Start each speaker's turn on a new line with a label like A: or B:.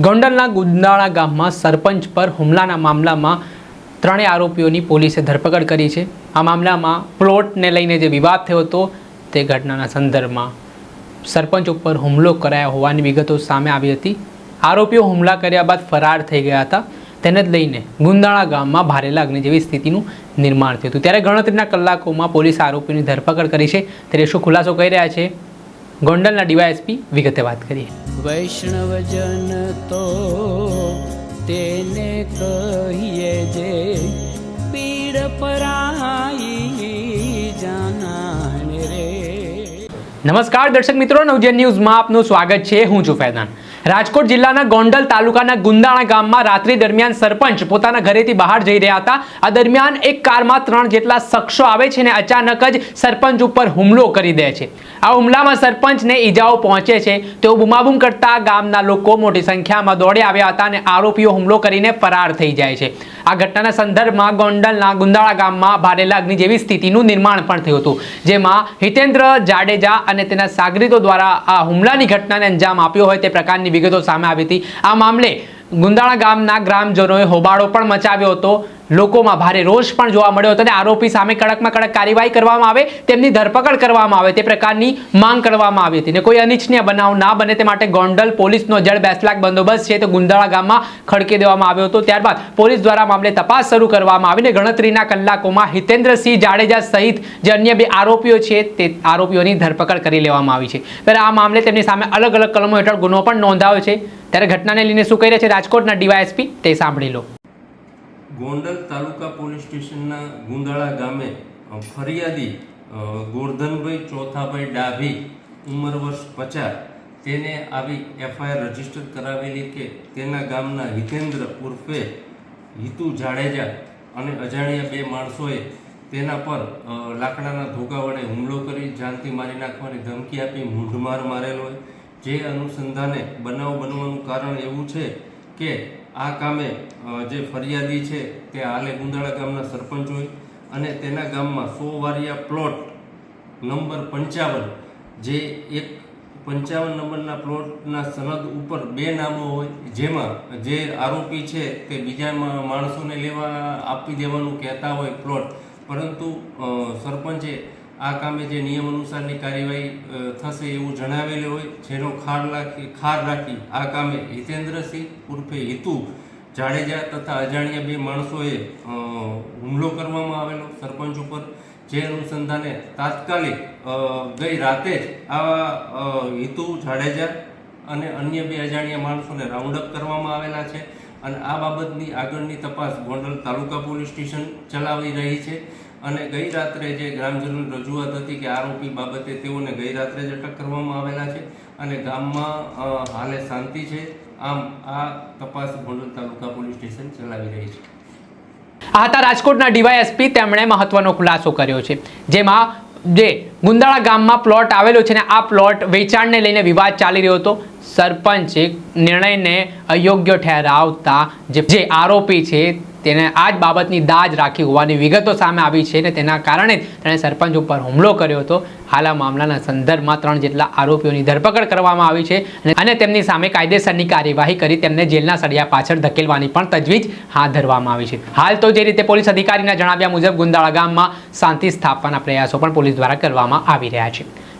A: ગોંડલના ગુંદાળા ગામમાં સરપંચ પર હુમલાના મામલામાં ત્રણેય આરોપીઓની પોલીસે ધરપકડ કરી છે. આ મામલામાં પ્લોટને લઈને જે વિવાદ થયો હતો, તે ઘટનાના સંદર્ભમાં સરપંચ ઉપર હુમલો કરાયો હોવાની વિગતો સામે આવી હતી. આરોપીઓ હુમલા કર્યા બાદ ફરાર થઈ ગયા હતા. તેને જ લઈને ગુંદાળા ગામમાં ભારે લાગણી જેવી સ્થિતિનું નિર્માણ થયું હતું. ત્યારે ગણતરીના કલાકોમાં પોલીસે આરોપીની ધરપકડ કરી છે. ત્યારે શું ખુલાસો કરી રહ્યા છે? ગોંડલના ડીવાયએસપી વિગતે વાત કરીએ.
B: વૈષ્ણવજન તો તેને કહીએ જે પીડ પરાઈ જાનાને રે.
A: નમસ્કાર દર્શક મિત્રો નવજન ન્યૂઝમાં આપનું સ્વાગત છે. હું છું ફૈદાન રાજકોટ જિલ્લાના ગોંડલ તાલુકાના ગુંદાણા ગામમાં રાત્રિ દરમિયાન સરપંચ પોતાના ઘરેથી બહાર જઈ રહ્યા હતા. આ દરમિયાન એક કારમાં ત્રણ જેટલા શખ્સો આવે છે અને અચાનક જ સરપંચ ઉપર હુમલો કરી દે છે. આ હુમલામાં સરપંચને ઈજાઓ પહોંચે છે. તેઓ બુમાબુમ કરતા ગામના લોકો મોટી સંખ્યામાં દોડી આવ્યા હતા અને આરોપીઓ હુમલો કરીને ફરાર થઈ જાય છે. આ ઘટનાના સંદર્ભમાં ગોંડલના ગુંદાળા ગામમાં ભારેલા અગ્નિ જેવી સ્થિતિનું નિર્માણ પણ થયું હતું, જેમાં હિતેન્દ્ર જાડેજા અને તેના સાગરીતો દ્વારા આ હુમલાની ઘટનાને અંજામ આપ્યો હોય તે પ્રકારની વિગતો સામે આવી હતી. આ મામલે ગુંદાળા ગામના ગ્રામજનોએ હોબાળો પણ મચાવ્યો હતો. લોકોમાં ભારે રોષ પણ જોવા મળ્યો હતો અને આરોપી સામે કડકમાં કડક કાર્યવાહી કરવામાં આવે, તેમની ધરપકડ કરવામાં આવે, તે પ્રકારની માંગ કરવામાં આવી હતી ને કોઈ અનિચ્છનીય બનાવ ના બને તે માટે ગોંડલ પોલીસનો જળ બેસલાક બંદોબસ્ત છે તે ગુંદાળા ગામમાં ખડકી દેવામાં આવ્યો હતો. ત્યારબાદ પોલીસ દ્વારા મામલે તપાસ શરૂ કરવામાં આવીને ગણતરીના કલાકોમાં હિતેન્દ્રસિંહ જાડેજા સહિત જે અન્ય બે આરોપીઓ છે તે આરોપીઓની ધરપકડ કરી લેવામાં આવી છે. ત્યારે આ મામલે તેમની સામે અલગ અલગ કલમો હેઠળ ગુનો પણ નોંધાયો છે. ત્યારે ઘટનાને લઈને શું કહી રહ્યા છે રાજકોટના ડીવાયએસપી? તે સાંભળી લો.
C: ગોંડલ તાલુકા પોલીસ સ્ટેશનના ગુંદાળા ગામે ફરિયાદી ગોરધનભાઈ ચોથાભાઈ ડાભી, ઉંમર વર્ષ પચાસ, તેને આવી એફઆઈઆર રજિસ્ટર કરાવેલી કે તેના ગામના હિતેન્દ્ર ઉર્ફે હિતુ જાડેજા અને અજાણ્યા બે માણસોએ તેના પર લાકડાના ધોકા વડે હુમલો કરી, જાનથી મારી નાખવાની ધમકી આપી મૂંઢમાર મારેલો હોય. જે અનુસંધાને બનાવ બનવાનું કારણ એવું છે કે આ કામે જે ફરિયાદી છે તે હાલે ગુંદાળા ગામના સરપંચ હોય અને તેના ગામમાં સો વારિયા પ્લોટ નંબર પંચાવન, જે એક પંચાવન નંબરના પ્લોટના સનદ ઉપર બે નામો હોય, જેમાં જે આરોપી છે તે બીજા માણસોને લેવા આપી દેવાનું કહેતા હોય પ્લોટ. પરંતુ સરપંચે આ કામે જે નિયમ અનુસારની કાર્યવાહી થશે એવું જણાવેલું હોય, જેનો ખાર રાખી ખાર રાખી આ કામે હિતેન્દ્રસિંહ ઉર્ફે હિતુ જાડેજા તથા અજાણ્યા બે માણસોએ હુમલો કરવામાં આવેલો સરપંચ ઉપર. જે અનુસંધાને તાત્કાલિક ગઈ રાતે જ આવા હિતુ જાડેજા અને અન્ય બે અજાણ્યા માણસોને રાઉન્ડ અપ કરવામાં આવેલા છે. અને આ બાબતની આગળની તપાસ ગોંડલ તાલુકા પોલીસ સ્ટેશન ચલાવી રહી છે. અને ગઈ રાત્રે જે ગ્રામજનોની રજૂઆત હતી કે આરોપી બાબતે તેઓને ગઈ રાત્રે જ અટક કરવામાં આવેલા છે અને ગામમાં હાલે શાંતિ છે. આમ આ તપાસ ગોંડલ તાલુકા પોલીસ સ્ટેશન ચલાવી રહી છે.
A: આ હતા રાજકોટના ડીવાયએસપી તેમણે મહત્વનો ખુલાસો કર્યો છે. જેમાં જે ગુંદાળા ગામમાં પ્લોટ આવેલો છે ને આ પ્લોટ વેચાણને લઈને વિવાદ ચાલી રહ્યો હતો. સરપંચે નિર્ણયને અયોગ્ય ઠેરાવતા જે આરોપી છે, તેને આ જ બાબતની દાજ રાખી હોવાની વિગતો સામે આવી છે ને તેના કારણે તેણે સરપંચ ઉપર હુમલો કર્યો હતો. હાલ આ મામલાના સંદર્ભમાં ત્રણ જેટલા આરોપીઓની ધરપકડ કરવામાં આવી છે અને- અને તેમની સામે કાયદેસરની કાર્યવાહી કરી તેમને જેલના સળિયા પાછળ ધકેલવાની પણ તજવીજ હાથ ધરવામાં આવી છે. હાલ તો જે રીતે પોલીસ અધિકારીના જણાવ્યા મુજબ ગુંદાળા ગામમાં શાંતિ સ્થાપવાના પ્રયાસો પણ પોલીસ દ્વારા કરવામાં આવી રહ્યા છે.